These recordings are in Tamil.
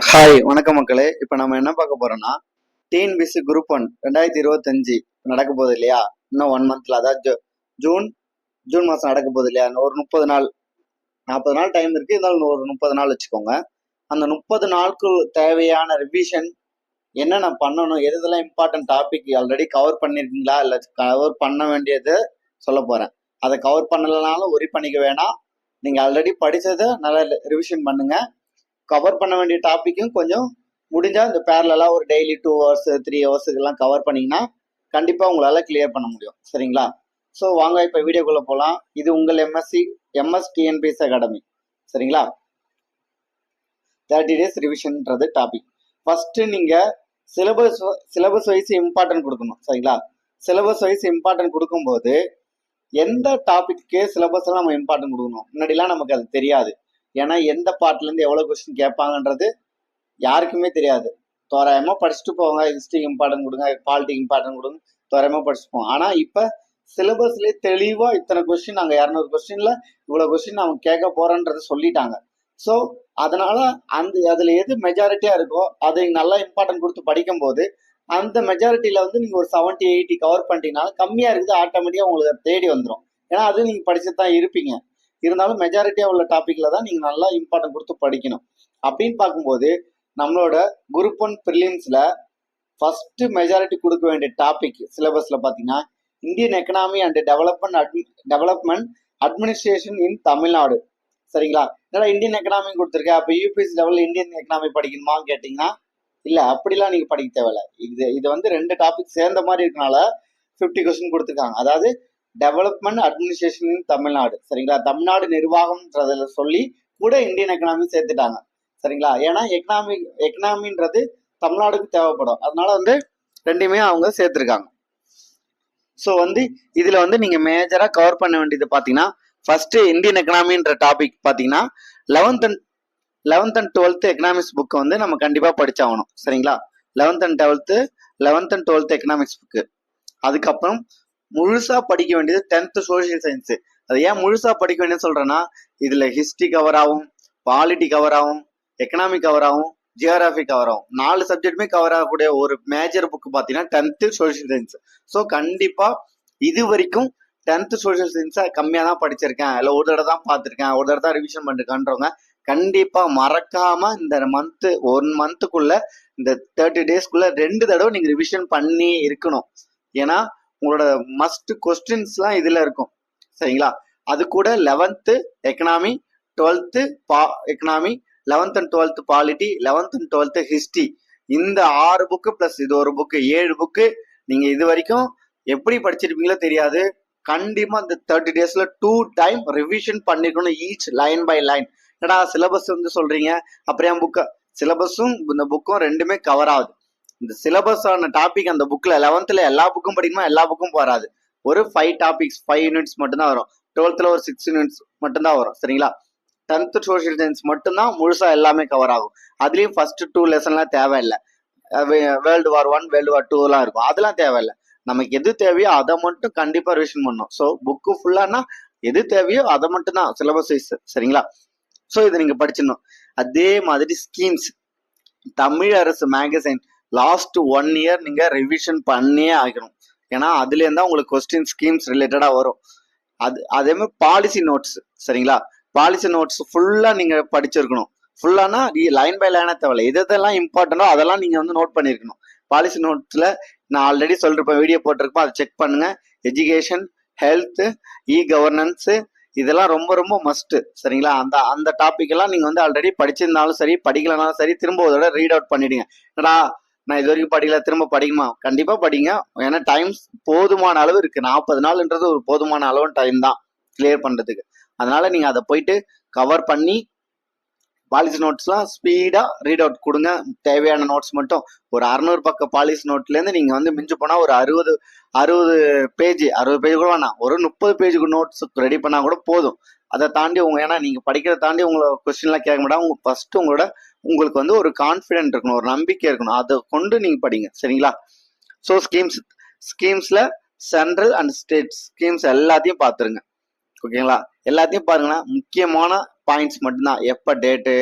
ஹாய் வணக்கம் மக்களே. இப்போ நம்ம என்ன பார்க்க போறோம்னா டிஎன்பிசி குரூப் ஒன் ரெண்டாயிரத்தி இருபத்தஞ்சு நடக்க போகுது இல்லையா? இன்னும் ஒன் மந்த்ல அதாவது ஜூ- ஜூன் ஜூன் மாதம் நடக்க போகுது இல்லையா? ஒரு முப்பது நாள் நாற்பது நாள் டைம் இருக்கு. இருந்தாலும் ஒரு முப்பது நாள் வச்சுக்கோங்க. அந்த முப்பது நாளுக்கு தேவையான ரிவிஷன் என்னென்ன பண்ணணும் எது இம்பார்ட்டன்ட் டாபிக் ஆல்ரெடி கவர் பண்ணியிருக்கீங்களா இல்லை கவர் பண்ண வேண்டியது சொல்ல போகிறேன் அதை கவர் பண்ணலைனாலும் ஒரி பண்ணிக்க வேணாம். நீங்கள் ஆல்ரெடி படித்ததை நல்லா ரிவிஷன் பண்ணுங்கள் கவர் பண்ண வேண்டிய டாப்பிக்கும் கொஞ்சம் முடிஞ்சால் இந்த பேரலா ஒரு டெய்லி டூ ஹவர்ஸ் த்ரீ ஹவர்ஸுக்கெல்லாம் கவர் பண்ணிங்கன்னா கண்டிப்பாக உங்களால் கிளியர் பண்ண முடியும். சரிங்களா? ஸோ வாங்க இப்போ வீடியோக்குள்ளே போகலாம் இது உங்கள் எம்எஸ்சி எம்எஸ் டிஎன்பிஎஸ் அகாடமி சரிங்களா? தேர்ட்டி டேஸ் ரிவிஷன்ன்றது டாபிக் ஃபஸ்ட்டு நீங்கள் சிலபஸ் சிலபஸ் வைஸ் இம்பார்ட்டன்ட் கொடுக்கணும். சரிங்களா? சிலபஸ் வைஸ் இம்பார்ட்டன்ட் கொடுக்கும்போது எந்த டாப்பிக்கு சிலபஸ்லாம் நம்ம இம்பார்ட்டன்ட் கொடுக்கணும்? முன்னாடிலாம் நமக்கு அது தெரியாது. ஏன்னா எந்த பார்ட்ல எவ்வளோ கொஸ்டின் கேட்பாங்கன்றது யாருக்குமே தெரியாது. தோராயமாக படிச்சுட்டு போவாங்க ஹிஸ்ட்ரி இம்பார்ட்டன்ட் கொடுங்க பாலிட்டிக் இம்பார்ட்டன்ட் கொடுங்க தோராயமாக படிச்சுட்டு போவோம் ஆனால் இப்போ சிலபஸ்லேயே தெளிவாக இத்தனை கொஸ்டின் நாங்கள் இரநூறு கொஸ்டின்ல இவ்வளோ கொஸ்டின் அவங்க கேட்க போகிறோன்றது சொல்லிட்டாங்க. ஸோ அதனால அந்த அதில் எது மெஜாரிட்டியாக இருக்கோ அதை நல்லா இம்பார்ட்டன்ட் கொடுத்து படிக்கும்போது அந்த மெஜாரிட்டியில் வந்து நீங்கள் ஒரு செவன்ட்டி எயிட்டி கவர் பண்ணிட்டீங்கன்னா கம்மியாக இருக்குது ஆட்டோமேட்டிக்காக உங்களுக்கு தேடி வந்துடும் ஏன்னா அது நீங்கள் படிச்சு தான் இருப்பீங்க. இருந்தாலும் மெஜாரிட்டியா உள்ள டாபிக்ல தான் நீங்க நல்லா இம்பார்ட்டன்ட் கொடுத்து படிக்கணும். அப்படின்னு பார்க்கும்போது நம்மளோட குரூப் ஒன் ப்ரிலிம்ஸ்ல ஃபர்ஸ்ட் மெஜாரிட்டி கொடுக்க வேண்டிய டாபிக் சிலபஸ்ல பாத்தீங்கன்னா Indian economy and development admin development administration in Tamil Nadu சரிங்களா? என்னடா இந்தியன் எக்கனாமி கொடுத்துருக்கேன் அப்போ யூபிஎஸ்சி லெவலில் இந்தியன் எக்கனாமி படிக்கணுமான்னு கேட்டிங்கன்னா இல்லை அப்படிலாம் நீங்கள் படிக்க தேவையில்ல. இது இது வந்து ரெண்டு டாபிக் சேர்ந்த மாதிரி இருக்கனால ஃபிஃப்டி கொஸ்டின் கொடுத்துருக்காங்க. அதாவது டெவலப்மெண்ட் அட்மினிஸ்ட்ரேஷன் இன் தமிழ்நாடு சரிங்களா? தமிழ்நாடு நிர்வாகம்ன்றதுல சொல்லி கூட இந்தியன் எக்கனாமி சேர்த்துட்டாங்க. சரிங்களா? ஏன்னா எக்கனாமி எக்கனாமின்றது தமிழ்நாடுக்கு தேவைப்படும். அதனால வந்து ரெண்டுமே அவங்க சேர்த்துருக்காங்க. ஸோ வந்து இதுல வந்து நீங்க மேஜரா கவர் பண்ண வேண்டியது பாத்தீங்கன்னா ஃபர்ஸ்ட் இந்தியன் எக்கனாமின்ற டாபிக் பாத்தீங்கன்னா eleventh and eleventh and twelfth economics புக்கை வந்து நம்ம கண்டிப்பா படிச்சாகணும். சரிங்களா? Eleventh and twelfth eleventh and twelfth economics book அதுக்கப்புறம் முழுசா படிக்க வேண்டியது டென்த் சோஷியல் சயின்ஸ் அது ஏன் முழுசா படிக்க வேண்டியது சொல்றேன்னா இதுல ஹிஸ்டரி கவர் ஆகும் பாலிட்டி கவர் ஆகும் எக்கனாமிக் கவர் ஆகும் ஜியோகிராஃபி கவர் ஆகும். நாலு சப்ஜெக்ட்டுமே கவர் ஆகக்கூடிய ஒரு மேஜர் புக் பார்த்தீங்கன்னா டென்த்து சோஷியல் சயின்ஸ் ஸோ கண்டிப்பா இது வரைக்கும் டென்த்து சோஷியல் சயின்ஸை கம்மியாக தான் படிச்சிருக்கேன். இல்லை ஒரு தடவை தான் பார்த்துருக்கேன். ஒரு தடவை தான் ரிவிஷன் பண்ணிருக்கேன்றவங்க கண்டிப்பாக மறக்காம இந்த மந்த் ஒன் மந்த்துக்குள்ள இந்த தேர்ட்டி டேஸ்க்குள்ள ரெண்டு தடவை நீங்க ரிவிஷன் பண்ணி இருக்கணும். ஏன்னா உங்களோட மஸ்ட் கொஸ்டின்ஸ்லாம் இதில் இருக்கும். சரிங்களா? அது கூட லெவன்த்து எக்கனாமி டுவெல்த்து பா economy eleventh and twelfth polity eleventh and twelfth history இந்த ஆறு புக்கு ப்ளஸ் இது ஒரு புக்கு ஏழு புக்கு நீங்கள் இது வரைக்கும் எப்படி படிச்சிருப்பீங்களோ தெரியாது. கண்டிப்பாக இந்த தேர்ட்டி டேஸில் டூ டைம் ரிவிஷன் பண்ணிருக்கணும் ஈச் லைன் பை லைன் ஏன்னா சிலபஸ் வந்து சொல்கிறீங்க அப்புறம் என் புக்கு சிலபஸும் இந்த புக்கும் ரெண்டுமே கவர் ஆகுது. இந்த சிலபஸ் ஆன டாபிக் அந்த புக்ல லெவன்த்ல எல்லா புக்கும் படிக்குமா எல்லா புக்கும் வராது ஒரு ஃபைவ் டாபிக்ஸ் ஃபைவ் யூனிட்ஸ் மட்டும்தான் வரும். டுவெல்த்ல ஒரு சிக்ஸ் யூனிட்ஸ் மட்டும்தான் வரும். சரிங்களா? டென்த் சோஷியல் சயின்ஸ் மட்டும்தான் முழுசா எல்லாமே கவர் ஆகும். அதுலயும் ஃபர்ஸ்ட் டூ லெசன்லாம் தேவையில்லை. World war one world war டூலாம் இருக்கும். அதெல்லாம் தேவையில்லை. நமக்கு எது தேவையோ அதை மட்டும் கண்டிப்பா ரிவிஷன் பண்ணும் ஸோ புக்கு ஃபுல்லானா எது தேவையோ அதை மட்டும் தான் சிலபஸ் வைஸ் சரிங்களா? ஸோ இதை நீங்க படிச்சிடணும். அதே மாதிரி ஸ்கீம்ஸ் தமிழ் அரசு மேகசைன் லாஸ்ட் ஒன் இயர் நீங்கள் ரிவிஷன் பண்ணியே ஆகணும். ஏன்னா அதுலேருந்து தான் உங்களுக்கு கொஸ்டின் ஸ்கீம்ஸ் ரிலேட்டடாக வரும். அது அதே மாதிரி பாலிசி நோட்ஸ் சரிங்களா? பாலிசி நோட்ஸ் ஃபுல்லாக நீங்கள் படிச்சிருக்கணும். ஃபுல்லானா லைன் பை லைனாக தேவையில்ல. எது எதெல்லாம் இம்பார்ட்டண்டோ அதெல்லாம் நீங்கள் வந்து நோட் பண்ணியிருக்கணும் பாலிசி நோட்ஸில் நான் ஆல்ரெடி சொல்லிருப்பேன் வீடியோ போட்டிருப்பேன் அதை செக் பண்ணுங்கள் எஜுகேஷன் ஹெல்த்து இ கவர்னன்ஸு இதெல்லாம் ரொம்ப ரொம்ப மஸ்ட்டு சரிங்களா? அந்த அந்த டாபிக் எல்லாம் நீங்கள் வந்து ஆல்ரெடி படிச்சிருந்தாலும் சரி படிக்கலனாலும் சரி திரும்ப ஒரு தடவை ரீட் அவுட் பண்ணிடுங்க. ஏன்னா நான் இது வரைக்கும் படிக்கல. திரும்ப படிக்குமா? கண்டிப்பா படிங்க. ஏன்னா டைம்ஸ் போதுமான அளவு இருக்கு. நாற்பது நாள்ன்றது ஒரு போதுமான அளவு டைம் தான். கிளியர் பண்றதுக்கு. அதனால நீங்க அதை போயிட்டு கவர் பண்ணி பாலிசி நோட்ஸ்லாம் ஸ்பீடாக ரீட் அவுட் கொடுங்க. தேவையான நோட்ஸ் மட்டும். ஒரு அறநூறு பக்க பாலிசி நோட்லேருந்து நீங்கள் வந்து மிஞ்சு போனால் ஒரு அறுபது அறுபது பேஜ் அறுபது பேஜ் கூட வேணாம். ஒரு முப்பது பேஜுக்கு நோட்ஸ் ரெடி பண்ணால் கூட போதும். அதை தாண்டி உங்க ஏன்னா நீங்க படிக்கிறத தாண்டி உங்களை கொஸ்டின்லாம் கேட்க மாட்டாங்க உங்க ஃபர்ஸ்ட் உங்களோட உங்களுக்கு வந்து ஒரு கான்ஃபிடென்ட் இருக்கணும் ஒரு நம்பிக்கை இருக்கணும். அதை கொண்டு நீங்க படிங்க. சரிங்களா? ஸோ ஸ்கீம்ஸ் ஸ்கீம்ஸ்ல சென்ட்ரல் அண்ட் ஸ்டேட் ஸ்கீம்ஸ் எல்லாத்தையும் பார்த்துருங்க. ஓகேங்களா எல்லாத்தையும் பாருங்கன்னா முக்கியமான பாயிண்ட்ஸ் மட்டும்தான். எப்போ டேட்டு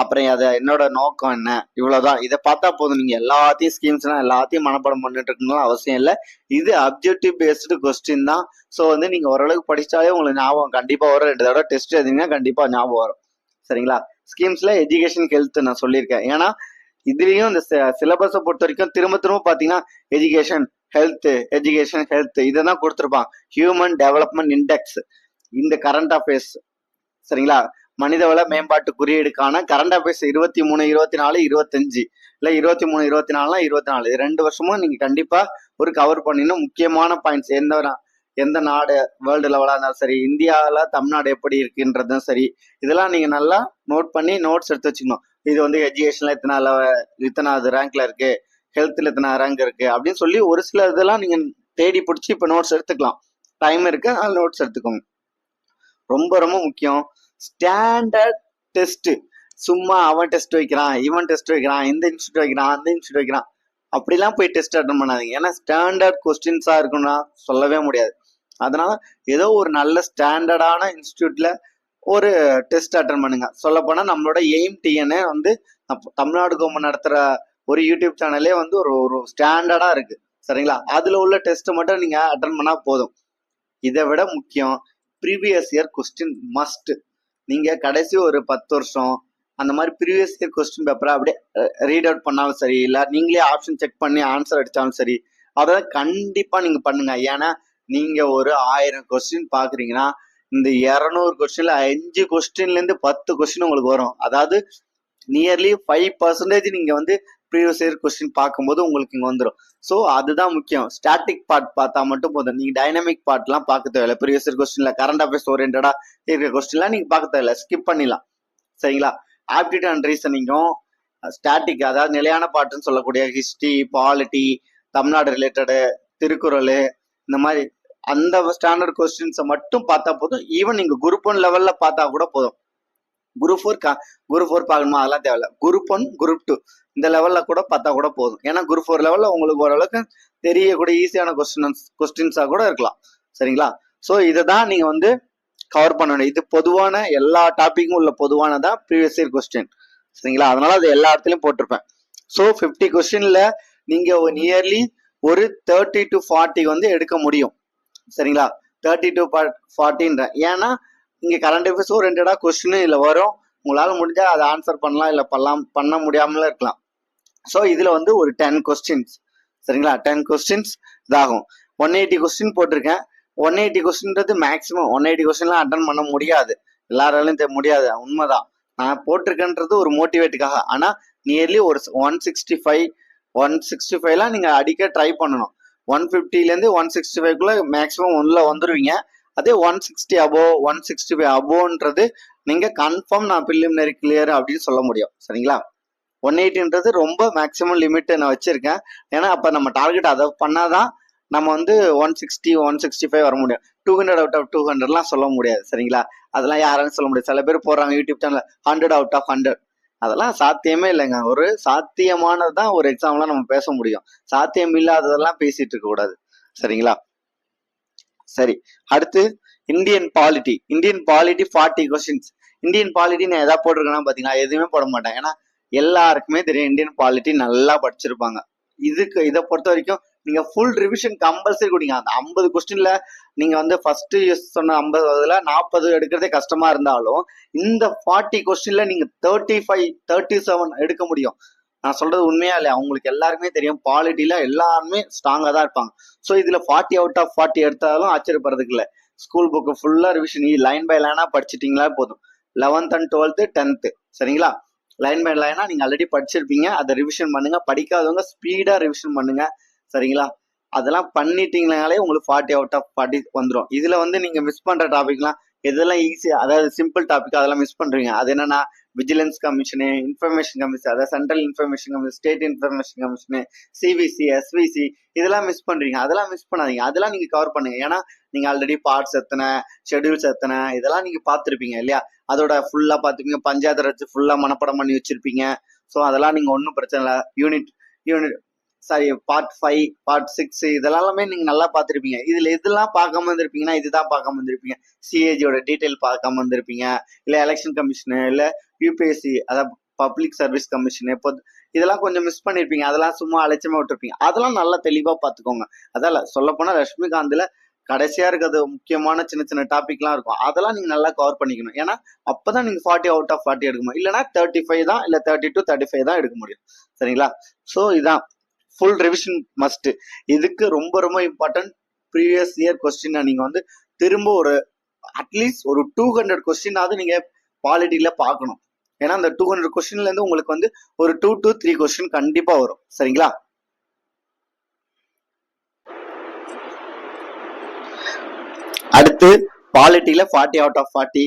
அப்புறம் அதை என்னோட நோக்கம் என்ன? இவ்வளவுதான். இதை பார்த்தா போதும். நீங்க எல்லாத்தையும் ஸ்கீம்ஸ்னா எல்லாத்தையும் மனப்பாடம் பண்ணிட்டு இருக்கணும் அவசியம் இல்லை. இது அப்ஜெக்டிவ் பேஸ்டு கொஸ்டின் தான். ஸோ வந்து நீங்க ஓரளவுக்கு படிச்சாலே உங்களுக்கு ஞாபகம் கண்டிப்பா வரும். ரெண்டு தடவை டெஸ்ட் எழுதிங்கன்னா கண்டிப்பா ஞாபகம் வரும். சரிங்களா? ஸ்கீம்ஸ்ல எஜுகேஷன் ஹெல்த் நான் சொல்லியிருக்கேன். ஏன்னா இதுலயும் இந்த சிலபஸை பொறுத்த வரைக்கும் திரும்ப திரும்ப பாத்தீங்கன்னா எஜுகேஷன் ஹெல்த் எஜுகேஷன் ஹெல்த் இதை தான் கொடுத்துருப்பான் ஹியூமன் டெவலப்மெண்ட் இண்டெக்ஸ் இந்த கரண்ட் அஃபேர்ஸ் சரிங்களா? மனிதவள மேம்பாட்டு குறியீடுக்கான கரண்ட் அஃபேர்ஸ் இருபத்தி மூணு இருபத்தி நாலு இருபத்தஞ்சு இல்லை இருபத்தி மூணு இருபத்தி நாலுனா இருபத்தி நாலு. இது ரெண்டு வருஷமும் நீங்கள் கண்டிப்பாக ஒரு கவர் பண்ணிடணும். முக்கியமான பாயிண்ட்ஸ் எந்த எந்த நாடு வேர்ல்டு லெவலாக இருந்தாலும் சரி இந்தியாவில் தமிழ்நாடு எப்படி இருக்குன்றதும் சரி இதெல்லாம் நீங்கள் நல்லா நோட் பண்ணி நோட்ஸ் எடுத்து வச்சுக்கணும். இது வந்து எஜுகேஷனில் இத்தனை level- இத்தனாவது ரேங்க்ல இருக்கு ஹெல்த்தில் இத்தனை ரேங்க் இருக்கு அப்படின்னு சொல்லி ஒரு சில இதெல்லாம் நீங்கள் தேடி பிடிச்சி இப்போ நோட்ஸ் எடுத்துக்கலாம். டைம் இருக்கு அதனால நோட்ஸ் எடுத்துக்கோங்க. ரொம்ப ரொம்ப முக்கியம். ஸ்டாண்டர்ட் டெஸ்ட் சும்மா அவன் டெஸ்ட் வைக்கிறான் இவன் டெஸ்ட் வைக்கிறான் இந்த இன்ஸ்டியூட் வைக்கிறான் அந்த இன்ஸ்டியூட் வைக்கிறான். அப்படிலாம் போய் டெஸ்ட் அட்டன் பண்ணாதீங்க. ஏன்னா ஸ்டாண்டர்ட் கொஸ்டின்ஸா இருக்கும்னா சொல்லவே முடியாது. அதனால ஏதோ ஒரு நல்ல ஸ்டாண்டர்டான இன்ஸ்டியூட்ல ஒரு டெஸ்ட் அட்டன் பண்ணுங்க. சொல்ல போனா நம்மளோட எய்ம் டிஎன்ஏ வந்து தமிழ்நாடு கவர்மெண்ட் நடத்துற ஒரு யூடியூப் சேனலே வந்து ஒரு ஒரு ஸ்டாண்டர்டா இருக்கு. சரிங்களா? அதுல உள்ள டெஸ்ட் மட்டும் நீங்க அட்டன் பண்ணா போதும். இதை விட முக்கியம் ப்ரீவியஸ் இயர் கொஸ்டின் மஸ்ட் நீங்கள் கடைசி ஒரு பத்து வருஷம் அந்த மாதிரி ப்ரீவியஸ் இயர் கொஸ்டின் பேப்பரை அப்படியே ரீட் அவுட் பண்ணாலும் சரி இல்லை நீங்களே ஆப்ஷன் செக் பண்ணி ஆன்சர் அடித்தாலும் சரி அதை கண்டிப்பாக நீங்கள் பண்ணுங்க. ஏன்னா நீங்கள் ஒரு ஆயிரம் கொஸ்டின் பார்க்குறீங்கன்னா இந்த இரநூறு கொஸ்டின்ல அஞ்சு கொஸ்டின்லேருந்து பத்து கொஸ்டின் உங்களுக்கு வரும். அதாவது நியர்லி ஃபைவ் பர்சன்டேஜ் நீங்கள் வந்து ப்ரீவியஸ் இயர் கொஸ்டின் பார்க்கும்போது உங்களுக்கு இங்கே வந்துடும் ஸோ அதுதான் முக்கியம். ஸ்டாட்டிக் பார்ட் பார்த்தா மட்டும் போதும். நீங்கள் டைனமிக் பார்ட்லாம் பார்க்க தேவையில்ல. ப்ரீவியஸ் இயர் கொஸ்டின்ல கரண்ட் அஃபேர்ஸ் ஓரியன்டாக இருக்கிற கொஸ்டின்லாம் நீங்கள் பார்க்க தேவையில்ல. ஸ்கிப் பண்ணிடலாம். சரிங்களா? ஆப்டிடியூட் அண்ட் ரீசனிங்கும் ஸ்டாட்டிக் அதாவது நிலையான பாட்டுன்னு சொல்லக்கூடிய history polity Tamil Nadu related Thirukkural இந்த மாதிரி அந்த ஸ்டாண்டர்ட் கொஸ்டின்ஸை மட்டும் பார்த்தா போதும். ஈவன் நீங்கள் குரூப் ஒன் லெவலில் பார்த்தா கூட போதும். குரூப் ஃபோர் கா குரூப் ஃபோர் பார்க்கணுமா? அதெல்லாம் தேவையில்ல. குரூப் ஒன் குரூப் டூ இந்த லெவல்ல கூட பார்த்தா கூட போதும். ஏன்னா குரூப் ஃபோர் லெவல்ல உங்களுக்கு ஓரளவுக்கு தெரியக்கூடிய ஈஸியான கொஸ்டின்ஸ் கொஸ்டின்ஸா கூட இருக்கலாம். சரிங்களா? ஸோ இதை தான் நீங்க வந்து கவர் பண்ணணும். இது பொதுவான எல்லா டாப்பிக்கும் உள்ள பொதுவானதான் ப்ரீவியஸ் இயர் கொஸ்டின் சரிங்களா? அதனால அது எல்லா இடத்துலையும் போட்டிருப்பேன். ஸோ ஃபிஃப்டி கொஸ்டின்ல நீங்க நியர்லி ஒரு தேர்ட்டி டு ஃபார்ட்டி வந்து எடுக்க முடியும். சரிங்களா? தேர்ட்டி டு ஃபார்ட்டின்ற ஏன்னா இங்க கரண்ட் அஃபேர்ஸ் ரெண்டடா கொஸ்டின் இல்லை வரும். உங்களால் முடிஞ்சா அதை ஆன்சர் பண்ணலாம் இல்லை பண்ணலாம் பண்ண முடியாமல இருக்கலாம். ஸோ இதில் வந்து ஒரு டென் கொஸ்டின்ஸ் சரிங்களா? டென் கொஸ்டின்ஸ் இதாகும். ஒன் எயிட்டி கொஸ்டின் போட்டிருக்கேன். ஒன் எயிட்டி கொஸ்டின்றது மேக்ஸிமம் ஒன் எயிட்டி கொஸ்டின்லாம் அட்டன் பண்ண முடியாது. எல்லாராலையும் தெரிய முடியாது. உண்மைதான். நான் போட்டிருக்கேன்றது ஒரு மோட்டிவேட்டுக்காக ஆனால் நியர்லி ஒரு one sixty five one sixty ஃபைவ்லாம் நீங்கள் அடிக்க ட்ரை பண்ணணும். ஒன் ஃபிஃப்டிலேருந்து ஒன் சிக்ஸ்டி ஃபைவ்க்குள்ளே மேக்ஸிமம் உள்ள வந்துருவீங்க. அதே one sixty above one sixty five அபோன்றது நீங்கள் கன்ஃபார்ம் நான் ப்ரிலிமினரி கிளியர் அப்படின்னு சொல்ல முடியும். சரிங்களா? ஒன் எயிட்டின்றது ரொம்ப மேக்ஸிமம் லிமிட் நான் வச்சிருக்கேன். ஏன்னா அப்போ நம்ம டார்கெட் அதை பண்ணாதான் நம்ம வந்து one sixty one sixty five வர முடியும். Two hundred out of two ஹண்ட்ரட்லாம் சொல்ல முடியாது சரிங்களா? அதெல்லாம் யாராலும் சொல்ல முடியாது. சில பேர் போடுறாங்க YouTube channel hundred out of hundred அதெல்லாம் சாத்தியமே இல்லைங்க. ஒரு சாத்தியமானது தான் ஒரு எக்ஸாம்லாம் நம்ம பேச முடியும். சாத்தியம் இல்லாததெல்லாம் பேசிட்டு இருக்க கூடாது சரிங்களா? சரி அடுத்து Indian polity Indian polity forty questions Indian polity நான் எதாவது போட்டிருக்கேன்னா பார்த்தீங்கன்னா எதுவுமே போட மாட்டேன். ஏன்னா எல்லாருக்குமே தெரியும் இந்தியன் பாலிட்டி நல்லா படிச்சிருப்பாங்க. இதுக்கு இதை பொறுத்த வரைக்கும் நீங்க ஃபுல் ரிவிஷன் கம்பல்சரி கொடுங்க. அந்த ஐம்பது கொஸ்டின்ல நீங்க வந்து ஃபர்ஸ்ட் சொன்ன ஐம்பது அதுல நாற்பது எடுக்கிறதே கஷ்டமா இருந்தாலும் இந்த ஃபார்ட்டி கொஸ்டின்ல நீங்க தேர்ட்டி ஃபைவ் தேர்ட்டி செவன் எடுக்க முடியும். நான் சொல்றது உண்மையா இல்லையா? அவங்களுக்கு எல்லாருக்குமே தெரியும். பாலிட்டியில எல்லாருமே ஸ்ட்ராங்கா தான் இருப்பாங்க. ஸோ இதுல ஃபார்ட்டி அவுட் ஆஃப் ஃபார்ட்டி எடுத்தாலும் ஆச்சரியப்படுறதுக்கு இல்லை. ஸ்கூல் புக்கு ஃபுல்லா ரிவிஷன் லைன் பை லைனா படிச்சிட்டீங்களா போதும். லெவன்த் அண்ட் டுவெல்த்து டென்த்து சரிங்களா? லைன் பை லைனா நீங்க ஆல்ரெடி படிச்சிருப்பீங்க. அதை ரிவிஷன் பண்ணுங்க. படிக்காதவங்க ஸ்பீடா ரிவிஷன் பண்ணுங்க. சரிங்களா? அதெல்லாம் பண்ணிட்டீங்கனாலே உங்களுக்கு ஃபார்ட்டி அவுட் ஆஃப் ஃபார்ட்டி வந்துடும் இதுல வந்து நீங்க மிஸ் பண்ற டாபிக்லாம் இதெல்லாம் ஈஸி அதாவது சிம்பிள் டாபிக் அதெல்லாம் மிஸ் பண்றீங்க. அது என்னன்னா விஜிலன்ஸ் கமிஷனு இன்ஃபர்மேஷன் கமிஷன் அதாவது central information commission state information commission CVC SVC இதெல்லாம் மிஸ் பண்றீங்க. அதெல்லாம் மிஸ் பண்ணாதீங்க. அதெல்லாம் நீங்க கவர் பண்ணுங்க. ஏன்னா நீங்க ஆல்ரெடி பார்ட்ஸ் எத்தனை ஷெட்யூல்ஸ் எத்தனை இதெல்லாம் நீங்க பார்த்துருப்பீங்க இல்லையா? அதோட ஃபுல்லா பார்த்துப்பீங்க பஞ்சாயத்து வச்சு ஃபுல்லா மனப்பாடம் பண்ணி வச்சிருப்பீங்க. ஸோ அதெல்லாம் நீங்க ஒன்றும் பிரச்சனை இல்லை. Unit unit sorry part five part six இதெல்லாமே நீங்க நல்லா பார்த்துருப்பீங்க. இதுல எதெல்லாம் பார்க்காம வந்திருப்பீங்கன்னா இதுதான் பார்க்காம வந்திருப்பீங்க சிஏஜியோட டீட்டெயில் பார்க்காம வந்திருப்பீங்க இல்ல எலெக்ஷன் கமிஷனு இல்ல யூபிஎஸ்சி அதாவது பப்ளிக் சர்வீஸ் கமிஷன் இப்போ இதெல்லாம் கொஞ்சம் மிஸ் பண்ணிருப்பீங்க. அதெல்லாம் சும்மா அலட்சியமா விட்டுருப்பீங்க. அதெல்லாம் நல்லா தெளிவா பாத்துக்கோங்க அதால சொல்ல போனா ரஷ்மிகாந்த்ல கடைசியா இருக்கிறது முக்கியமான சின்ன சின்ன டாபிக்லாம் இருக்கும். அதெல்லாம் நீங்க நல்லா கவர் பண்ணிக்கணும். ஏன்னா அப்பதான் நீங்க ஃபார்ட்டி அவுட் ஆஃப் ஃபார்ட்டி எடுக்க முடியும். இல்லைன்னா தேர்ட்டி ஃபைவ் தான் இல்ல தேர்ட்டி டு தேர்ட்டி ஃபைவ் தான் எடுக்க முடியும். சரிங்களா? ஸோ இதான். ஃபுல் ரிவிஷன் மஸ்ட் இதுக்கு ரொம்ப ரொம்ப இம்பார்ட்டன்ட் ப்ரீவியஸ் இயர் கொஸ்டின் நீங்க வந்து திரும்ப ஒரு அட்லீஸ்ட் ஒரு டூ ஹண்ட்ரட் கொஸ்டினாவது நீங்க பாலிட்டியில பார்க்கணும். ஏன்னா அந்த டூ ஹண்ட்ரட் கொஸ்டின்ல இருந்து உங்களுக்கு வந்து ஒரு டூ டு த்ரீ கொஸ்டின் கண்டிப்பா வரும். சரிங்களா? அடுத்து பாலிட்டியில ஃபார்ட்டி அவுட் ஆஃப் ஃபார்ட்டி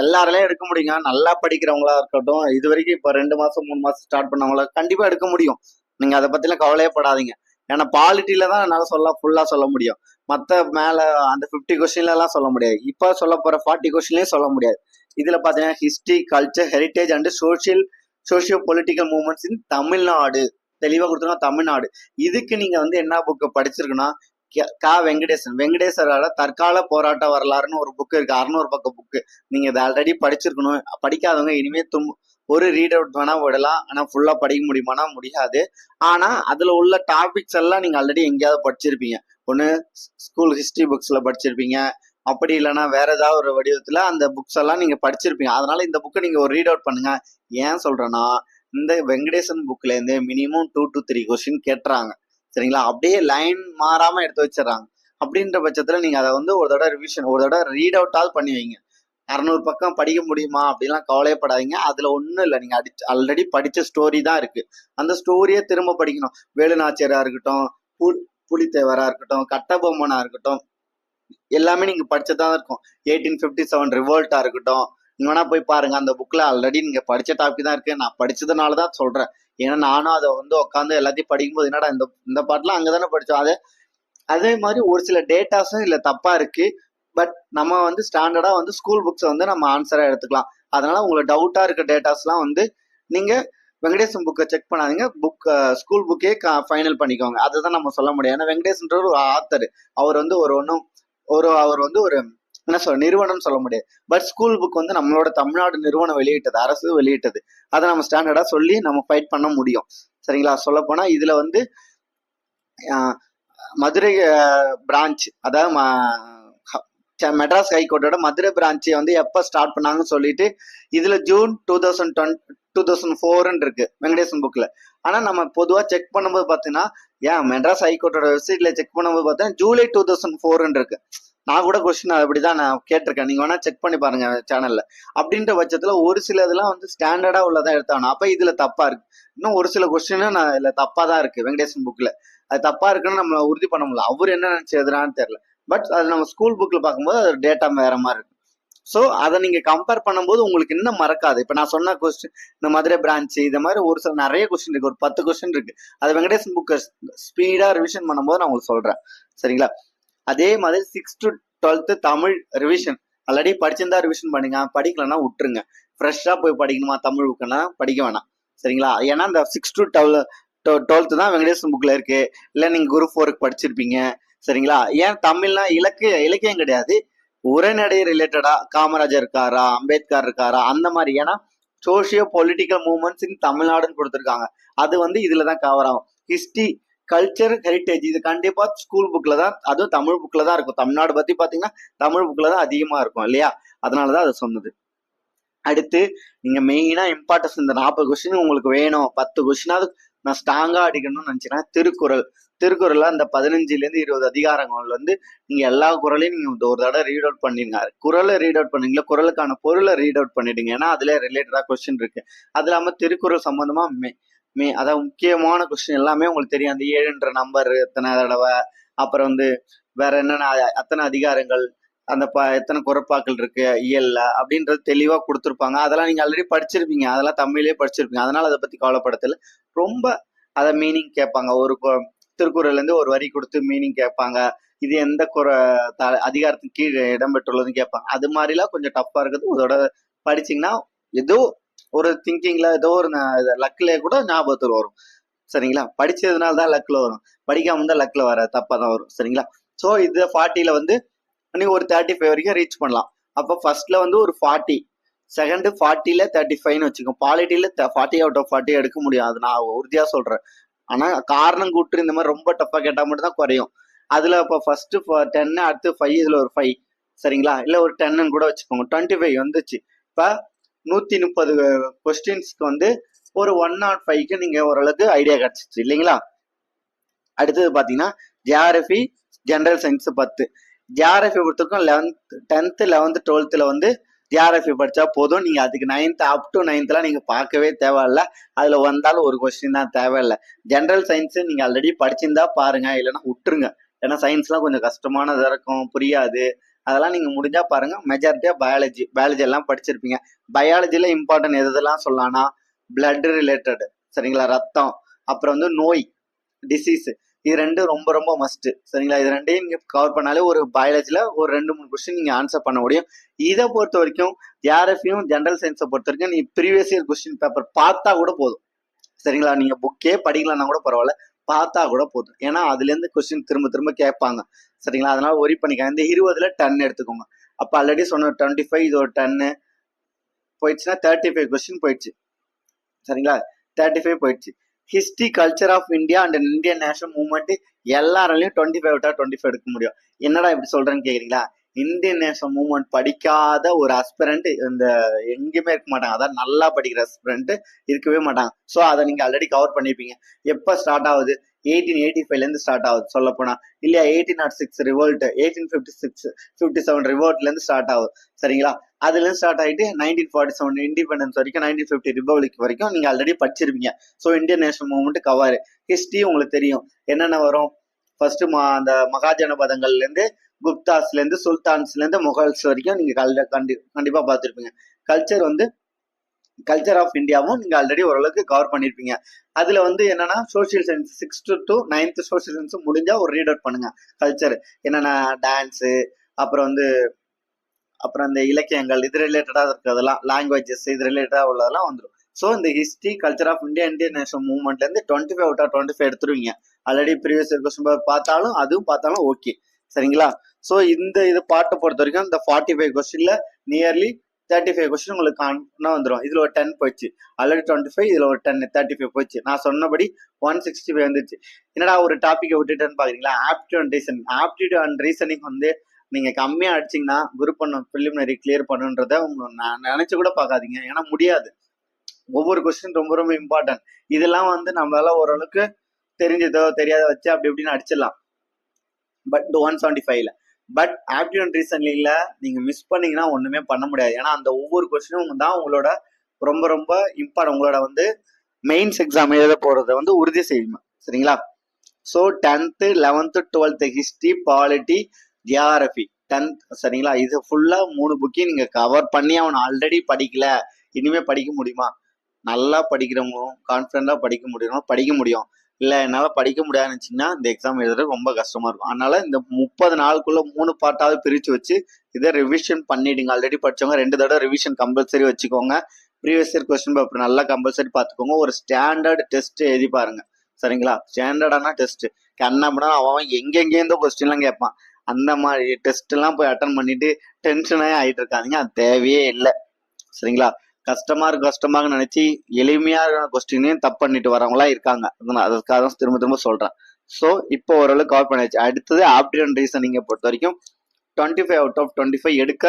எல்லாராலையும் எடுக்க முடியுங்க. நல்லா படிக்கிறவங்களா இருக்கட்டும் இது வரைக்கும் இப்போ ரெண்டு மாசம் மூணு மாசம் ஸ்டார்ட் பண்ணவங்களா கண்டிப்பா எடுக்க முடியும். நீங்க அதை பத்திலாம் கவலையே படாதீங்க. ஏன்னா பாலிட்டியில தான் என்னால சொல்ல ஃபுல்லா சொல்ல முடியும். மற்ற மேல அந்த ஃபிஃப்டி கொஸ்டின்ல எல்லாம் சொல்ல முடியாது. இப்போ சொல்ல போற ஃபார்ட்டி கொஸ்டின்லயும் சொல்ல முடியாது. இதுல பாத்தீங்கன்னா history culture heritage and social socio political movements in Tamil Nadu. தெளிவா கொடுத்தோம்னா தமிழ்நாடு. இதுக்கு நீங்க வந்து என்ன புக்கு படிச்சிருக்குன்னா கா வெங்கடேசன். வெங்கடேசரோட தற்கால போராட்ட வரலாறுன்னு ஒரு புக் இருக்கு. அறுநூறு பக்க புக்கு நீங்க இதை ஆல்ரெடி படிச்சிருக்கணும். படிக்காதவங்க இனிமே தும் ஒரு ரீட் அவுட் வேணா விடலாம். ஆனா ஃபுல்லா படிக்க முடியுமானா முடியாது. ஆனா அதுல உள்ள டாபிக்ஸ் எல்லாம் நீங்க ஆல்ரெடி எங்கேயாவது படிச்சிருப்பீங்க. ஒண்ணு ஸ்கூல் ஹிஸ்டரி புக்ஸ்ல படிச்சிருப்பீங்க. அப்படி இல்லைன்னா வேற ஏதாவது ஒரு வடிவத்துல அந்த புக்ஸ் எல்லாம் நீங்க படிச்சிருப்பீங்க. அதனால இந்த புக்கை நீங்க ஒரு ரீட் அவுட் பண்ணுங்க. ஏன் சொல்றேன்னா இந்த வெங்கடேசன் புக்ல இருந்து minimum two to three question கேட்டுறாங்க. சரிங்களா? அப்படியே லைன் மாறாம எடுத்து வச்சிடறாங்க. அப்படின்ற பட்சத்துல நீங்க அதை வந்து ஒரு தடவை ரிவிஷன் ஒரு தடவை ரீட் அவுட்டாவது பண்ணி வைங்க. இரநூறு பக்கம் படிக்க முடியுமா அப்படிலாம் கவலையப்படாதீங்க. அதுல ஒண்ணும் இல்லை. நீங்க அடி ஆல்ரெடி படிச்ச ஸ்டோரி தான் இருக்கு. அந்த ஸ்டோரியை திரும்ப படிக்கணும். வேலுநாச்சியரா இருக்கட்டும் பு புலித்தேவரா இருக்கட்டும் கட்டபொம்மனா இருக்கட்டும் எல்லாமே நீங்க படித்ததான் இருக்கும். எயிட்டீன் ஃபிஃப்டி செவன் ரிவோல்ட்டா இருக்கட்டும். நீங்க வேணா போய் பாருங்க. அந்த புக்ல ஆல்ரெடி நீங்க படிச்ச டாபிக் தான் இருக்கு. நான் படிச்சதுனால தான் சொல்றேன். ஏன்னா நானும் அதை வந்து உட்காந்து எல்லாத்தையும் படிக்கும்போது என்னடா இந்த இந்த பாட்டுலாம் அங்கதானே படிச்சோம். அதே அதே மாதிரி ஒரு சில டேட்டாஸும் இதுல தப்பா இருக்கு. பட் நம்ம வந்து ஸ்டாண்டர்டாக வந்து ஸ்கூல் புக்ஸை வந்து நம்ம ஆன்சராக எடுத்துக்கலாம். அதனால உங்களுக்கு டவுட்டாக இருக்க டேட்டாஸ்லாம் வந்து நீங்கள் வெங்கடேசன் புக்கை செக் பண்ணாதீங்க. புக் ஸ்கூல் புக்கே ஃபைனல் பண்ணிக்கோங்க. அதை தான் நம்ம சொல்ல முடியும். ஏன்னா வெங்கடேசன்ற ஒரு ஆத்தர் அவர் வந்து ஒரு ஒன்றும் ஒரு அவர் வந்து ஒரு என்ன சொல்ற நிறுவனம் சொல்ல முடியாது. பட் ஸ்கூல் புக் வந்து நம்மளோட தமிழ்நாடு நிறுவனம் வெளியிட்டது அரசு வெளியிட்டது. அதை நம்ம ஸ்டாண்டர்டா சொல்லி நம்ம ஃபைட் பண்ண முடியும். சரிங்களா? சொல்ல போனா இதுல வந்து மதுரை பிரான்ச் அதாவது மெட்ராஸ் ஹைகோர்ட்டோட மதுரை பிரான்ச்சை வந்து எப்போ ஸ்டார்ட் பண்ணாங்கன்னு சொல்லிட்டு இதுல June two thousand twenty two thousand ஃபோர்னு இருக்கு வெங்கடேசன் புக்கில் ஆனால் நம்ம பொதுவாக செக் பண்ணும்போது பார்த்தீங்கன்னா ஏன் மெட்ராஸ் ஹைகோர்ட்டோட வெப்சைட்ல செக் பண்ணும்போது பார்த்தீங்கன்னா ஜூலை டூ தௌசண்ட் ஃபோர்னு இருக்கு நான் கூட கொஸ்டின் அப்படிதான் நான் கேட்டிருக்கேன். நீங்கள் வேணால் செக் பண்ணி பாருங்க சேனலில் அப்படின்ற பட்சத்தில் ஒரு சில இதெல்லாம் வந்து ஸ்டாண்டர்டாக உள்ளதான் எடுத்தாங்க. அப்போ இதில் தப்பாக இருக்கு. இன்னும் ஒரு சில கொஸ்டினும் நான் இதில் தப்பாக தான் இருக்குது வெங்கடேசன் புக்கில் அது தப்பாக இருக்குன்னு நம்ம உறுதி பண்ண முடியல. அவர் என்ன நினச்சி எதுனான்னு தெரியல. பட் அது நம்ம ஸ்கூல் புக்ல பார்க்கும்போது அது டேட்டா வேற மாதிரி இருக்கும். ஸோ அதை நீங்க கம்பேர் பண்ணும்போது உங்களுக்கு இன்னும் மறக்காது. இப்போ நான் சொன்ன கொஸ்டின் இந்த மதுரை பிரான்ச் இந்த மாதிரி ஒரு சில நிறைய கொஸ்டின் இருக்கு. ஒரு பத்து கொஸ்டின் இருக்கு. அது வெங்கடேசன் புக்கை ஸ்பீடா ரிவிஷன் பண்ணும்போது நான் உங்களுக்கு சொல்றேன். சரிங்களா? அதே மாதிரி six to twelfth Tamil revision already படிச்சிருந்தா ரிவிஷன் பண்ணுங்க. படிக்கலன்னா விட்டுருங்க. ஃப்ரெஷ்ஷாக போய் படிக்கணுமா தமிழ் புக்குன்னா படிக்க வேணாம். சரிங்களா? ஏன்னா இந்த சிக்ஸ் டு டுவெல் டுவெல்த்து தான் வெங்கடேசன் புக்கில் இருக்கு. இல்லை நீங்கள் குரூப் ஃபோருக்கு படிச்சிருப்பீங்க. சரிங்களா? ஏன் தமிழ்னா இலக்கிய இலக்கியம் கிடையாது. உரைநடை ரிலேட்டடா காமராஜர் இருக்காரா அம்பேத்கர் இருக்காரா அந்த மாதிரி. ஏன்னா சோசியோ பொலிட்டிக்கல் மூவ்மெண்ட்ஸ் இன் தமிழ்நாடுன்னு கொடுத்துருக்காங்க. அது வந்து இதுல தான் கவர் ஆகும். ஹிஸ்டரி கல்ச்சர் ஹெரிட்டேஜ் இது கண்டிப்பா ஸ்கூல் புக்ல தான் அதுவும் தமிழ் புக்ல தான் இருக்கும். தமிழ்நாடு பத்தி பாத்தீங்கன்னா தமிழ் புக்ல தான் அதிகமா இருக்கும் இல்லையா? அதனாலதான் அதை சொன்னது. அடுத்து நீங்க மெயினா இம்பார்ட்டன்ஸ் இந்த நாற்பது கொஸ்டின் உங்களுக்கு வேணும். பத்து கொஸ்டினாவது நான் ஸ்ட்ராங்கா அடிக்கணும்னு நினைச்சேன்னா திருக்குறள். திருக்குறள்ல அந்த பதினஞ்சுல இருந்து இருபது அதிகாரங்கள்ல வந்து நீங்க எல்லா குறளையும் நீங்க ஒரு தடவை ரீட் அவுட் பண்ணிடுங்க குறளை ரீட் அவுட் பண்ணீங்களா? குறளுக்கான பொருளை ரீட் அவுட் பண்ணிடுங்க. ஏன்னா அதுல ரிலேட்டடா கொஸ்டின் இருக்கு. அது இல்லாம திருக்குறள் சம்பந்தமா மே மே அதாவது முக்கியமான கொஸ்டின் எல்லாமே உங்களுக்கு தெரியும். அந்த ஏழுன்ற நம்பர் எத்தனை தடவை? அப்புறம் வந்து வேற என்னென்ன அத்தனை அதிகாரங்கள்? அந்த ப எத்தனை குறைப்பாக்கள் இருக்கு? இயல்ல அப்படின்றது தெளிவாக கொடுத்துருப்பாங்க. அதெல்லாம் நீங்கள் ஆல்ரெடி படிச்சிருப்பீங்க. அதெல்லாம் தமிழ்லேயே படிச்சிருப்பீங்க. அதனால அதை பற்றி கவலைப்படத்தில் ரொம்ப அதை மீனிங் கேட்பாங்க. ஒரு திருக்குறள்லேருந்து இருந்து ஒரு வரி கொடுத்து மீனிங் கேட்பாங்க. இது எந்த குற த- அதிகாரத்தின் கீழ் இடம்பெற்றுள்ளதுன்னு கேட்பாங்க. அது மாதிரிலாம் கொஞ்சம் டஃப்பா இருக்குது. அதோட படிச்சீங்கன்னா ஏதோ ஒரு திங்கிங்ல ஏதோ ஒரு லக்ல கூட ஞாபகத்தில் வரும். சரிங்களா? படித்ததுனால தான் லக்ல வரும். படிக்காம இருந்தா லக்ல வர தப்பா தான் வரும். சரிங்களா? ஸோ இது ஃபார்ட்டில வந்து நீங்க ஒரு தேர்ட்டி ஃபைவ் வரைக்கும் ரீச் பண்ணலாம். அப்போ ஃபர்ஸ்ட்ல வந்து ஒரு ஃபார்ட்டி செகண்ட் ஃபார்ட்டியில் தேர்ட்டி ஃபைவ்னு வச்சுக்கோங்க. பாலிட்டியில் ஃபார்ட்டி அவுட் ஆஃப் ஃபார்ட்டி எடுக்க முடியும் அது நான் உறுதியா சொல்றேன். ஆனா காரணம் கூட்டு இந்த மாதிரி ரொம்ப டஃபா கேட்டா மட்டும் தான் குறையும். அதுல இப்போ ஃபர்ஸ்ட் டென்னு அடுத்து ஃபைவ் இதுல ஒரு ஃபைவ் சரிங்களா? இல்ல ஒரு டென்னு கூட வச்சுக்கோங்க. டுவெண்ட்டி ஃபைவ் வந்துச்சு. இப்போ நூத்தி முப்பது கொஸ்டின்ஸ்க்கு வந்து ஒரு ஒன் நாட் ஃபைவ்க்கு நீங்க ஓரளவுக்கு ஐடியா கிடைச்சிச்சு. இல்லைங்களா? அடுத்தது பாத்தீங்கன்னா ஜியாகிரபி ஜென்ரல் சயின்ஸ் பத்து. ஜியாகிரபி பொறுத்தவரைக்கும் லெவன்த் டென்த்து லெவன்த்து டுவெல்த்தில் வந்து ஜியாகிரபி படித்தா போதும். நீங்கள் அதுக்கு நைன்த் அப் டு நைன்த்லாம் நீங்கள் பார்க்கவே தேவையில்ல. அதில் வந்தாலும் ஒரு கொஸ்டின் தான் தேவையில்ல. ஜென்ரல் சயின்ஸு நீங்கள் ஆல்ரெடி படிச்சிருந்தா பாருங்க. இல்லைன்னா விட்டுருங்க. ஏன்னா சயின்ஸ்லாம் கொஞ்சம் கஷ்டமானதாக இருக்கும். புரியாது. அதெல்லாம் நீங்கள் முடிஞ்சால் பாருங்கள் மெஜாரிட்டியாக பயாலஜி பயாலஜி எல்லாம் படிச்சிருப்பீங்க. பயாலஜியில் இம்பார்ட்டன்ட் எது சொல்லலாம்னா பிளட் ரிலேட்டட் சரிங்களா? ரத்தம். அப்புறம் வந்து நோய் டிசீஸு இது ரெண்டும் ரொம்ப ரொம்ப மஸ்ட் சரிங்களா? இது ரெண்டையும் நீங்கள் கவர் பண்ணாலே ஒரு பயாலஜியில் ஒரு ரெண்டு மூணு கொஸ்டின் நீங்கள் ஆன்சர் பண்ண முடியும். இதை பொறுத்த வரைக்கும் ஜிஆர்எஃப்யும் ஜென்ரல் சயின்ஸை பொறுத்த வரைக்கும் நீங்கள் ப்ரீவியஸ் இயர் கொஸ்டின் பேப்பர் பார்த்தா கூட போதும். சரிங்களா? நீங்கள் புக்கே படிக்கலன்னா கூட பரவாயில்ல. பார்த்தா கூட போதும். ஏன்னா அதுலேருந்து கொஸ்டின் திரும்ப திரும்ப கேட்பாங்க. சரிங்களா? அதனால ஒரி பண்ணிக்க இந்த இருபதுல டன் எடுத்துக்கோங்க. அப்போ ஆல்ரெடி சொன்ன டுவெண்ட்டி ஃபைவ் இது ஒரு டன்னு போயிடுச்சுன்னா தேர்ட்டி ஃபைவ் கொஸ்டின் போயிடுச்சு. சரிங்களா? தேர்ட்டி ஃபைவ் போயிடுச்சு. History culture of India and Indian national movement எல்லாராலையும் டுவெண்ட்டி ஃபைவ் விட்டா டுவெண்ட்டி ஃபைவ் எடுக்க முடியும். என்னடா இப்படி சொல்றேன்னு கேக்குறீங்களா? இந்தியன் நேஷனல் மூவ்மெண்ட் படிக்காத ஒரு அஸ்பிரண்ட் இந்த எங்கேயுமே இருக்க மாட்டாங்க. அதான் நல்லா படிக்கிற அஸ்பிரண்ட் இருக்கவே மாட்டாங்க. ஸோ அதை நீங்க ஆல்ரெடி கவர் பண்ணிருப்பீங்க. எப்போ ஸ்டார்ட் ஆகுது? எயிட்டீன் எயிட்டி ஃபைவ்லேருந்து ஸ்டார்ட் ஆகுது. சொல்ல இல்லையா? Eighteen nought six revolt eighteen fifty six fifty seven ரிவோல்ட்லேருந்து start ஆகுது. சரிங்களா? அதுலேருந்து ஸ்டார்ட் ஆகிட்டு நைன்டீன் ஃபார்ட்டி செவன் இண்டிபெண்டன்ஸ் வரைக்கும் நைன்டீன் ஃபிஃப்டி ரிபப்ளிக் வரைக்கும் நீங்கள் ஆல்ரெடி படிச்சிருப்பீங்க. So Indian national movement cover history உங்களுக்கு தெரியும். என்னென்ன வரும்? ஃபர்ஸ்ட் அந்த மகாஜனபதங்கள்லேருந்து குப்தாஸ்லேருந்து சுல்தான்ஸ்லேருந்து முகல்ஸ் வரைக்கும் நீங்கள் கல்- கண்டி கண்டிப்பாக பார்த்துருப்பீங்க. கல்ச்சர் வந்து கல்ச்சர் ஆஃப் இந்தியாவும் நீங்கள் ஆல்ரெடி ஓரளவுக்கு கவர் பண்ணியிருப்பீங்க அதில் வந்து என்னன்னா social science sixth to ninth social சயின்ஸும் முடிஞ்சால் ஒரு ரீட் அவுட் பண்ணுங்க. கல்ச்சர் என்னென்னா டான்ஸு அப்புறம் வந்து அப்புறம் இந்த இலக்கியங்கள் இது ரிலேட்டடாக இருக்கிறதெல்லாம் லாங்குவேஜஸ் இது ரிலேட்டடாக உள்ளதெல்லாம் வந்துடும் ஸோ இந்த history culture of India Indian national மூவ்மெண்ட்லேருந்து twenty five out of twenty five எடுத்துருவீங்க already previous question பார்த்தாலும் அதுவும் பார்த்தாலும் ஓகே சரிங்களா? ஸோ இந்த இது பாட்டை பொறுத்த வரைக்கும் இந்த ஃபார்ட்டி ஃபைவ் கொஸ்டினில் நியர்லி தேர்ட்டி ஃபைவ் கொஸ்டின் உங்களுக்கு கான்ஃபிடனா வந்துடும் இதில் ஒரு டென் போயிடுச்சு. ஆல்ரெடி டுவெண்ட்டி ஃபைவ் இதில் ஒரு டென் தேர்ட்டி ஃபைவ் போயிடுச்சு. நான் சொன்னபடி ஒன் சிக்ஸ்டி ஃபைவ் வந்துச்சு. என்னடா ஒரு டாப்பிக்கை விட்டுட்டேன்னு பார்க்குறீங்களா aptitude and reasoning aptitude and reasoning வந்து நீங்கள் கம்மியாக அடிச்சிங்கன்னா குரூப் பண்ண ப்ரிலிமினரி கிளியர் பண்ணுன்றத உங்களை நான் நினச்சி கூட பார்க்காதீங்க ஏன்னா முடியாது. ஒவ்வொரு கொஸ்டின் ரொம்ப ரொம்ப இம்பார்ட்டன்ட் இதெல்லாம் வந்து நம்மளால ஓரளவுக்கு தெரிஞ்சதோ தெரியாத வச்சு அப்படி இப்படின்னு அடிச்சிடலாம். பட் ஒன் செவன்ட்டி ஃபைவ்ல பட் ஆப்டியூட் ரீசன்ல நீங்க மிஸ் பண்ணீங்கன்னா ஒண்ணுமே பண்ண முடியாது. ஏன்னா அந்த ஒவ்வொரு கொஸ்டினும் தான் உங்களோட ரொம்ப ரொம்ப இம்பார்ட்டன் உங்களோட வந்து மெயின்ஸ் எக்ஸாம் எழுத போறத வந்து உறுதி செய்யும்? சரிங்களா? So tenth eleventh twelfth history polity geography tenth சரிங்களா? இது ஃபுல்லா மூணு புக்கையும் நீங்க கவர் பண்ணி அவன் ஆல்ரெடி படிக்கல. இனிமே படிக்க முடியுமா? நல்லா படிக்கிறவங்களும் கான்ஃபிடண்டா படிக்க முடியும்? படிக்க முடியும். இல்லை என்னால் படிக்க முடியாதுன்னு இந்த எக்ஸாம் எழுதுறது ரொம்ப கஷ்டமாக இருக்கும். அதனால் இந்த முப்பது நாளுக்குள்ளே மூணு பார்ட்டாவது பிரித்து வச்சு இதை ரிவிஷன் பண்ணிடுங்க. ஆல்ரெடி படிச்சவங்க ரெண்டு தடவை ரிவிஷன் கம்பல்சரி வச்சுக்கோங்க. ப்ரீவியஸ் இயர் கொஸ்டின் பேப்பர் நல்லா கம்பல்சரி பார்த்துக்கோங்க. ஒரு ஸ்டாண்டர்ட் டெஸ்ட் எழுதி பாருங்க. சரிங்களா? ஸ்டாண்டர்டான டெஸ்ட் கண்ணப்படா அவன் எங்கெங்கேருந்தோ கொஸ்டின்லாம் கேட்பான். அந்த மாதிரி டெஸ்ட்லாம் போய் அட்டன் பண்ணிட்டு டென்ஷனே ஆகிட்டு இருக்காதிங்க. அது தேவையே இல்லை. சரிங்களா? கஷ்டமா இருக்கு கஷ்டமாக நினைச்சு எளிமையான கொஸ்டினையும் தப்பு பண்ணிட்டு வரவங்களா இருக்காங்க. அதுக்காக தான் திரும்ப திரும்ப சொல்றேன். ஸோ இப்போ ஓரளவு கவர் பண்ணியாச்சு. அடுத்தது ஆப்டியன் ரீசனிங்கை பொறுத்த வரைக்கும் twenty five out of twenty five எடுக்க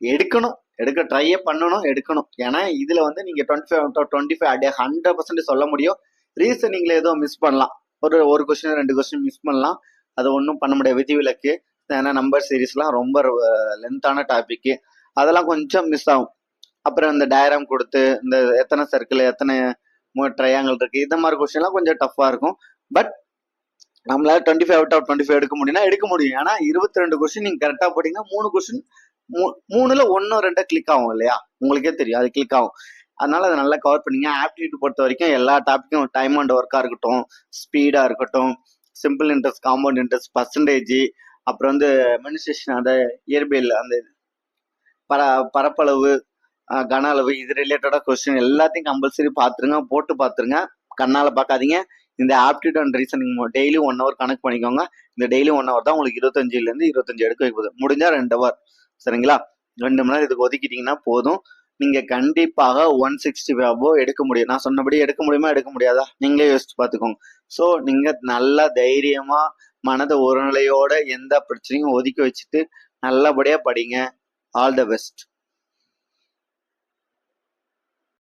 எடுக்கணும். எடுக்க ட்ரையே பண்ணணும் எடுக்கணும். ஏன்னா இதுல வந்து நீங்க twenty five out of twenty five அப்படியே ஹண்ட்ரட் பர்சன்ட் சொல்ல முடியும். ரீசனிங்ல ஏதோ மிஸ் பண்ணலாம். ஒரு ஒரு கொஸ்டின் ரெண்டு கொஸ்டின் மிஸ் பண்ணலாம். அது ஒன்றும் பண்ண முடியாது. விதிவிலக்கு ஏன்னா நம்பர் சீரீஸ்லாம் ரொம்ப லென்த்தான டாபிக் அதெல்லாம் கொஞ்சம் மிஸ் ஆகும். அப்புறம் இந்த டயராம் கொடுத்து இந்த எத்தனை சர்க்கிள் எத்தனை ட்ரையாங்கிள் இருக்கு இந்த மாதிரி கொஸ்டின்லாம் கொஞ்சம் டஃப்பாக இருக்கும். பட் நம்மளால twenty five out of twenty five எடுக்க முடியும்னா எடுக்க முடியும். ஏன்னா இருபத்தி ரெண்டு கொஸ்டின் நீங்க கரெக்டாக போட்டீங்கன்னா மூணு கொஸ்டின் மூணுல ஒன்று ரெண்டோ கிளிக் ஆகும் இல்லையா? உங்களுக்கே தெரியும் அது கிளிக் ஆகும். அதனால அதை நல்லா கவர் பண்ணீங்க. ஆப்டிடியூட் பொறுத்த வரைக்கும் எல்லா டாப்பிக்கும் டைம் அண்ட் ஒர்க்கா இருக்கட்டும் ஸ்பீடா இருக்கட்டும் simple interest compound interest percentage அப்புறம் வந்து மெனிஸ்ட்ரேஷன் அந்த இயற்பியல் அந்த பர பரப்பளவு கன அளவு இது ரிலேட்டடாக கொஸ்டின் எல்லாத்தையும் கம்பல்சரி பார்த்துருங்க போட்டு பார்த்துருங்க. கண்ணால் பார்க்காதீங்க. இந்த aptitude and reasoning daily one hour கணக்கு பண்ணிக்கோங்க. இந்த டெய்லி ஒன் ஹவர் தான் உங்களுக்கு இருபத்தஞ்சிலேருந்து இருபத்தஞ்சி இருபத்தஞ்சு எடுக்க வைப்பது முடிஞ்சால் ரெண்டு ஹவர் சரிங்களா? ரெண்டு மணி நேரம் இதுக்கு ஒதுக்கிட்டீங்கன்னா போதும். நீங்கள் கண்டிப்பாக ஒன் சிக்ஸ்டி ஃபைவோ எடுக்க முடியும். நான் சொன்னபடி எடுக்க முடியுமா எடுக்க முடியாதா? நீங்களே யோசிச்சு பார்த்துக்கோங்க. ஸோ நீங்கள் நல்லா தைரியமாக மனதை ஒருநிலையோட எந்த பிரச்சனையும் ஒதுக்கி வச்சுட்டு நல்லபடியாக படிங்க. All the best